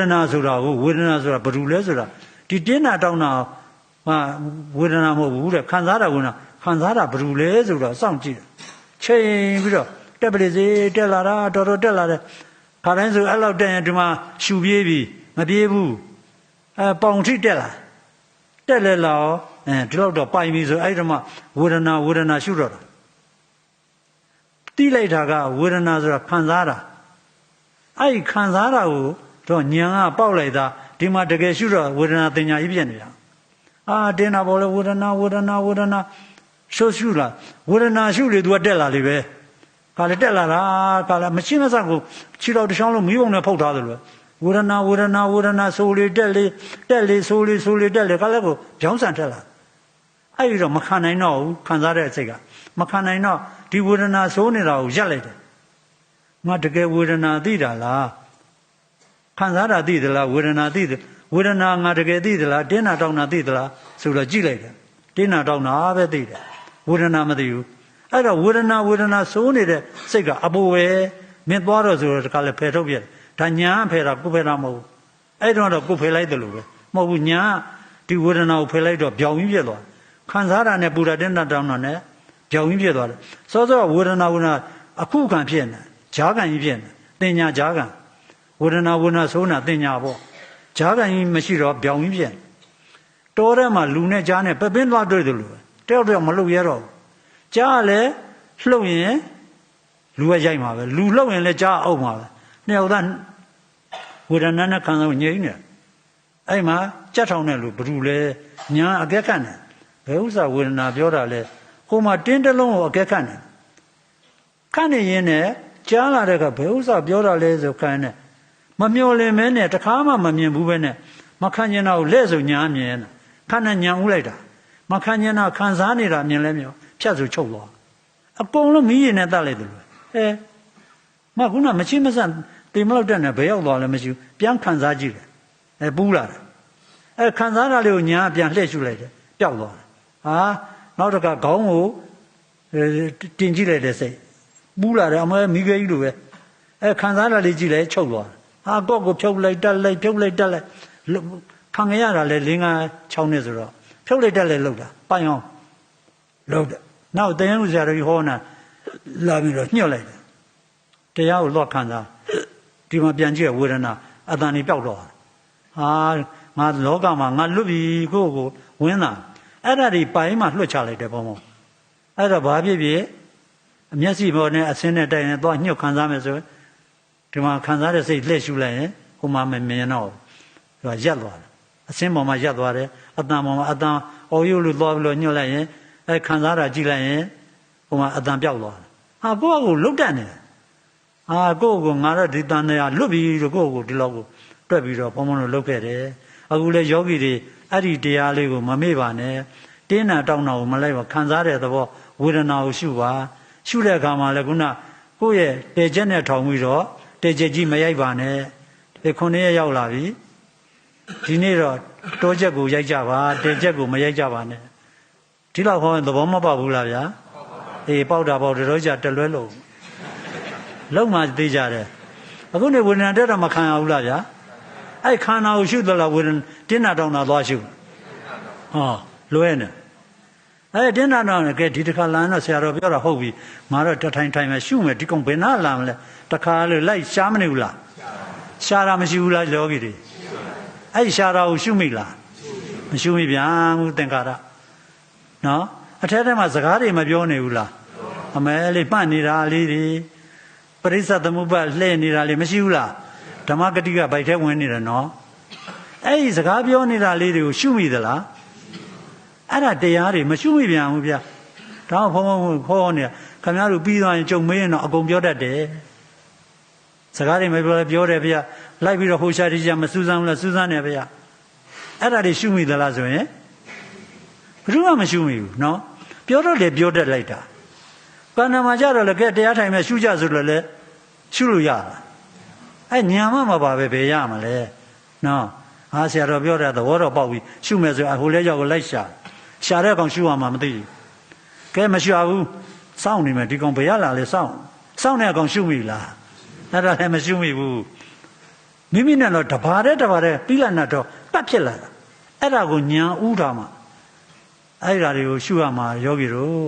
ဒနာဆိုတာကိုဝေဒနာဆိုတာဘာလို့လဲဆိုတာဒီတင်းတာတောင်းတာဟာဝေဒနာမဟုတ်ဘူးတဲ့ခံစားတာကခံစားတာဘာလို့လဲဆိုတော့စောင့်ကြည့်တယ်ချိန်ပြီးတော့တက်ပလိစေတက်လာတာတော်တော်တက်လာတယ်ခါတိုင်းဆိုအဲ့လောက်တက်ရင်ဒီမှာရှူပြေးပြီမပြေးဘူးအဲပေါင်ထိတက်လာတက်လဲလာရောအဲဒီလောက်တော့ပိုင်ပြီဆိုအဲ့ဒီမှာဝေဒနာဝေဒနာရှုတော့တာတိလိုက်တာကဝေဒနာဆိုတာခံစားတာအဲ့ဒီခံစားတာကို တော့ညံကပေါက်လိုက်တာဒီမှာတကယ်ရှုတော့ဝေဒနာတင်ညာကြီးပြည့်နေတာအာတင်းတာပေါ်လဲဝေဒနာဝေဒနာဝေဒနာရှုရှုလာဝေဒနာရှုလေသူကတက်လာလေပဲခါလေတက်လာတာခါလေမရှိမစကိုခြေတော်တစ်ချောင်းလုံးမီးပုံနဲ့ဖုတ်ထားတယ်လို့ဝေဒနာဝေဒနာဝေဒနာဆိုလေတက်လေတက်လေဆိုလေဆိုလေတက်လေခါလေကိုကြောင်းဆန်တက်လာအဲ့ဒီတော့မခံနိုင်တော့ဘူးခံစားတဲ့အစိတ်ကမခံနိုင်တော့ဒီဝေဒနာဆိုးနေတာကိုရက်လိုက်တယ်ငါတကယ်ဝေဒနာသိတာလား ခံစားတာသိသလားဝေဒနာသိတယ်ဝေဒနာငါတကယ်သိသလားတင်းနာတောင်းတာသိသလားဆိုတော့ကြည့်လိုက်တယ်တင်းနာတောင်းတာပဲသိတယ်ဝေဒနာမသိဘူးအဲ့တော့ဝေဒနာဝေဒနာစိုးနေတဲ့စိတ်ကအပူပဲမင်းသွားတော့ဆိုတော့တခါလဲဖယ်ထုတ်ပြတယ်ဒါညာဖယ်တာကိုဖယ်တာမဟုတ်ဘူးအဲ့တော့တော့ကိုဖယ်လိုက်တယ်လို့ပဲမဟုတ်ဘူးညာဒီဝေဒနာကိုဖယ်လိုက်တော့ပြောင်ကြီးပြက်သွားခံစားတာနဲ့ပူတာတင်းနာတောင်းတာနဲ့ပြောင်ကြီးပြက်သွားတယ်စောစောဝေဒနာဝေဒနာအခုခံဖြစ်နေဂျားခံကြီးဖြစ်နေတင်ညာဂျားခံ ဝေဒနာဝေဒနာစိုးနာတင်ညာပေါ့ဂျားခံကြီးမရှိတော့ပြောင်ကြီးဖြစ်နေတောထဲမှာလူနဲ့ကြားနဲ့ပပင်းသွားတွေ့တယ်လို့တယောက်တယောက်မလုပ်ရတော့ဘူးကြားကလည်းလှုပ်ရင်လူကရိုက်မှာပဲလူလှုပ်ရင်လည်းကြားအောက်မှာပဲနှစ်ယောက်သားဝေဒနာနဲ့ခံစားငြိမ့်နေအဲ့မှာကြက်ထောင်တဲ့လူဘယ်သူလဲညာအကက်ခတ်နေဘယ်ဥစ္စာဝေဒနာပြောတာလဲဟိုမှာတင်းတလုံးကိုအကက်ခတ်နေခတ်နေရင်လည်းကြားလာတဲ့ကဘယ်ဥစ္စာပြောတာလဲဆိုခံနေ မမျော်လင့်မဲနဲ့တခါမှမမြင်ဘူးပဲနဲ့မခံကျင်တော့လက်ဆိုညာမြင်နေတာခဏညံဦးလိုက်တာမခံကျင်တော့ခံစားနေတာမြင်လဲမြောဖြတ်ဆိုချုပ်သွားအကုန်လုံးမီးရင်နဲ့တတ်လိုက်တယ်လို့အဲမခုနမချင်းမဆန်တင်မလို့တက်နေဘယ်ရောက်သွားလဲမရှိဘူးပြန်ခံစားကြည့်တယ်အဲပူးလာတယ်အဲခံစားတာလေးကိုညာပြန်လှည့်ရှုလိုက်တယ်ပျောက်သွားတယ်ဟာနောက်တစ်ခါခေါင်းကိုတင်ကြည့်လိုက်တဲ့စိတ်ပူးလာတယ်အမဲမိခဲကြီးလိုပဲအဲခံစားတာလေးကြည့်လိုက်ချုပ်သွားတယ် ဟာကော့ကိုဖြုတ်လိုက်တက်လိုက်ဖြုတ်လိုက်တက်လိုက်ခံရတာလဲ၄၅6နှစ်ဆိုတော့ဖြုတ်လိုက်တက်လိုက်လောက်တာပိုင်အောင်လောက်တယ်နောက်တရားဥစ္စာတွေဟောနာလာပြီးတော့ညှော့လိုက်တယ်တရားကိုလော့ခံစားဒီမှာပြန်ကြည့်ဝေဒနာအတန်ကြီးပျောက်တော့ဟာငါလောကမှာငါလွတ်ပြီကိုကိုဝင်းတာအဲ့ဒါဒီပိုင်းမှာလွှတ်ချလိုက်တယ်ဘုံဘုံအဲ့တော့ဘာဖြစ်ဖြစ်အမျက်စိပေါ်နဲ့အစင်းနဲ့တိုက်ရင်သွားညှော့ခံစားမယ်ဆို ဒီမှာခံစားတဲ့စိတ်လှည့်ရှုလိုက်ရင်ဟိုမှာမမြင်တော့သူကရက်သွားတယ်အစင်းပေါ်မှာရက်သွားတယ်အတန်ပေါ်မှာအတန်အော်ရုပ်လို့သွားပြီးတော့ညှော့လိုက်ရင်အဲခံစားတာကြည့်လိုက်ရင်ဟိုမှာအတန်ပြောက်သွားတယ်ဟာကိုယ့်အကိုလုတ်တက်နေတယ်ဟာကိုယ့်ကိုငါတော့ဒီတန်တရားလွတ်ပြီးတော့ကိုယ့်ကိုဒီလောက်ကိုတွက်ပြီးတော့ဘုံဘုံလို့လုတ်ခဲ့တယ်အခုလေယောဂီတွေအဲ့ဒီတရားလေးကိုမမေ့ပါနဲ့တင်းနာတောင်းတာကိုမလိုက်ပါခံစားတဲ့သဘောဝေဒနာကိုရှုပါရှုတဲ့အခါမှာလည်းခုနကိုယ့်ရဲ့တေချက်နဲ့ထောင်ပြီးတော့ တေချက်ကြီးမရိုက်ပါနဲ့ဒီခုနှစ်ရက်ရောက်လာပြီဒီနေ့တော့တိုးချက်ကိုရိုက်ကြပါတေချက်ကိုမရိုက်ကြပါနဲ့ဒီလောက်ဟောရင်သဘောမပေါက်ဘူးလားဗျာအေးပေါက်တာပေါက်တယ်တော့ကြတလွဲလို့လုံးမှသိကြတယ်အခုနေဝေဒနာတက်တော့မခံရဘူးလားဗျာအဲ့ခန္ဓာကိုရှုသလားဝေဒနာတင်းနာတောင်းတာသွားရှုဟောလွဲနေ အဲ့တင်းနာတော့ကဲဒီတစ်ခါလမ်းတော့ဆရာတော်ပြောတာဟုတ်ပြီငါတော့တထိုင်ထိုင်မှရှုမယ်ဒီကောင်ဘယ်နာလာမလဲတခါလို့လိုက်ရှားမနေဘူးလားရှားတာမရှိဘူးလားလောကီတွေအဲ့ရှားတာကိုရှုမိလားမရှုမိဗျာဘူးသင်္ခါရနော်အထက်ထဲမှာစကားတွေမပြောနေဘူးလားအမဲလေးမှတ်နေတာလေးတွေပရိစ္ဆသမုပ္ပါလှည့်နေတာလေးမရှိဘူးလားဓမ္မဂတိကဗိုက်ထဲဝင်နေတယ်နော်အဲ့ဒီစကားပြောနေတာလေးတွေကိုရှုမိသလား အဲ့ဒါတရားတွေမရှုမိပြန်ဘူးဗျဒါဖုံဖုံခေါ်နေခင်ဗျားတို့ပြီးသွားရင်ကြုံမေးရင်တော့အကုန်ပြောတတ်တယ်စကားတွေမပြောလဲပြောတယ်ဗျလိုက်ပြီးတော့ဟိုရှာတိချာမစူးစမ်းဘူးလားစူးစမ်းတယ်ဗျအဲ့ဒါတွေရှုမိသလားဆိုရင်ဘယ်သူမှမရှုမိဘူးနော်ပြောတော့လေပြောတတ်လိုက်တာကန္နမှာကြတော့လေကဲတရားထိုင်မဲ့ရှုကြဆိုလို့လေရှုလို့ရလားအဲ့ညာမမပါပဲဘယ်ရမှာလဲနော်ဟာဆရာတော်ပြောတဲ့သဘောတော့ပေါက်ပြီရှုမယ်ဆိုအဟိုလဲကြောက်ကိုလိုက်ရှာ ရှာတဲ့ကောင်ရှုရမှာမသိဘူးကဲမရှုဘူးစောင့်နေမယ်ဒီကောင်ဘယ်ရလာလဲစောင့်စောင့်တဲ့ကောင်ရှုမိလားအဲ့ဒါလည်းမရှုမိဘူးမိမိနဲ့တော့တဘာတဲ့တဘာတဲ့ပြီးလာတော့ပတ်ဖြစ်လာတာအဲ့ဒါကိုညာဥတာမှာအဲ့ဓာတွေကိုရှုရမှာယောဂီတို့